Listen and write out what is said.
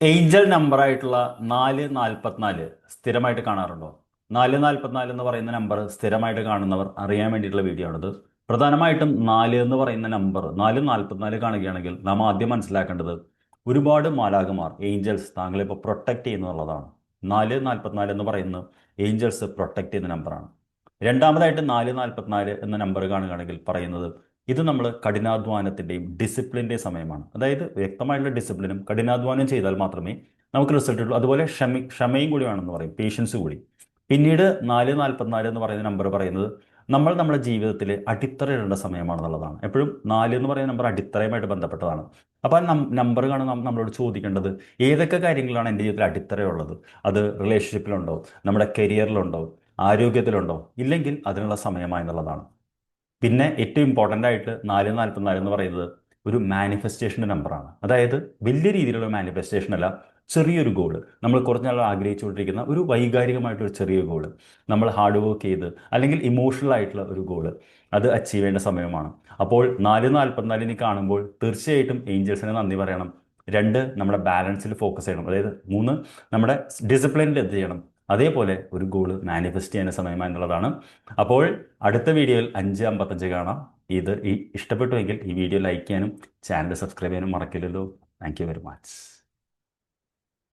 Angel number ആയിട്ടുള്ള നാല് നാൽപ്പത്തിനാല് സ്ഥിരമായിട്ട് കാണാറുണ്ടോ? നാല് നാൽപ്പത്തിനാല് എന്ന് പറയുന്ന നമ്പർ സ്ഥിരമായിട്ട് കാണുന്നവർ അറിയാൻ വേണ്ടിയിട്ടുള്ള വീഡിയോ ആണിത്. പ്രധാനമായിട്ടും നാല് എന്ന് പറയുന്ന നമ്പർ നാല് നാൽപ്പത്തിനാല് കാണുകയാണെങ്കിൽ നാം ആദ്യം മനസ്സിലാക്കേണ്ടത് ഒരുപാട് മാലാകുമാർ ഏഞ്ചൽസ് താങ്കളെ ഇപ്പോൾ പ്രൊട്ടക്റ്റ് ചെയ്യുന്നുള്ളതാണ്. നാല് നാൽപ്പത്തിനാല് എന്ന് പറയുന്ന ഏഞ്ചൽസ് പ്രൊട്ടക്റ്റ് ചെയ്യുന്ന നമ്പറാണ് രണ്ടാമതായിട്ട് നാല് നാൽപ്പത്തിനാല് എന്ന നമ്പർ കാണുകയാണെങ്കിൽ പറയുന്നത് ഇത് നമ്മൾ കഠിനാധ്വാനത്തിന്റെയും ഡിസിപ്ലിന്റെയും സമയമാണ്. അതായത് വ്യക്തമായിട്ടുള്ള ഡിസിപ്ലിനും കഠിനാധ്വാനം ചെയ്താൽ മാത്രമേ നമുക്ക് റിസൾട്ട് ഉള്ളൂ അതുപോലെ ക്ഷമ ക്ഷമയും കൂടി വേണമെന്ന് പറയും പേഷ്യൻസ് കൂടി. പിന്നീട് നാല് നാൽപ്പത്തിനാല് എന്ന് പറയുന്ന നമ്പർ പറയുന്നത് നമ്മൾ നമ്മുടെ ജീവിതത്തിൽ അടിത്തറയിടേണ്ട സമയമാണെന്നുള്ളതാണ്. എപ്പോഴും നാല് എന്ന് പറയുന്ന നമ്പർ അടിത്തറയുമായിട്ട് ബന്ധപ്പെട്ടതാണ്. അപ്പോൾ ആ നമ്പർ കാണുന്ന നമ്മളോട് ചോദിക്കേണ്ടത് ഏതൊക്കെ കാര്യങ്ങളാണ് എന്റെ ജീവിതത്തിൽ അടിത്തറയുള്ളത്? അത് റിലേഷൻഷിപ്പിലുണ്ടോ നമ്മുടെ കരിയറിലുണ്ടോ ആരോഗ്യത്തിലുണ്ടോ? ഇല്ലെങ്കിൽ അതിനുള്ള സമയമായി എന്നുള്ളതാണ് പിന്നെ ഏറ്റവും ഇമ്പോർട്ടന്റ് ആയിട്ട് നാല് നാൽപ്പത്തിനാല് എന്ന് പറയുന്നത് ഒരു മാനിഫെസ്റ്റേഷന്റെ നമ്പറാണ് അതായത് വലിയ രീതിയിലുള്ള മാനിഫെസ്റ്റേഷൻ അല്ല ചെറിയൊരു ഗോൾ നമ്മൾ കുറച്ച് നാൾ ആഗ്രഹിച്ചുകൊണ്ടിരിക്കുന്ന ഒരു വൈകാരികമായിട്ടൊരു ചെറിയ ഗോൾ നമ്മൾ ഹാർഡ് വർക്ക് ചെയ്ത് അല്ലെങ്കിൽ ഇമോഷണൽ ആയിട്ടുള്ള ഒരു ഗോൾ അത് അച്ചീവ് ചെയ്യേണ്ട സമയമാണ്. അപ്പോൾ നാല് നാൽപ്പത്തിനാലിന് കാണുമ്പോൾ തീർച്ചയായിട്ടും ഏഞ്ചൽസിനെ നന്ദി പറയണം. രണ്ട് നമ്മുടെ ബാലൻസിൽ ഫോക്കസ് ചെയ്യണം. അതായത് മൂന്ന് നമ്മുടെ ഡിസിപ്ലിനിൽ എന്ത് ചെയ്യണം? അതേപോലെ ഒരു ഗോൾ മാനിഫെസ്റ്റ് ചെയ്യുന്ന എന്നുള്ളതാണ്. അപ്പോൾ അടുത്ത വീഡിയോയിൽ അഞ്ച് അമ്പത്തഞ്ച് കാണാം. ഇത് ഈ ഇഷ്ടപ്പെട്ടുവെങ്കിൽ ഈ വീഡിയോ ലൈക്ക് ചെയ്യാനും ചാനൽ സബ്സ്ക്രൈബ് ചെയ്യാനും മറക്കില്ലല്ലോ താങ്ക് യു വെരി മച്ച്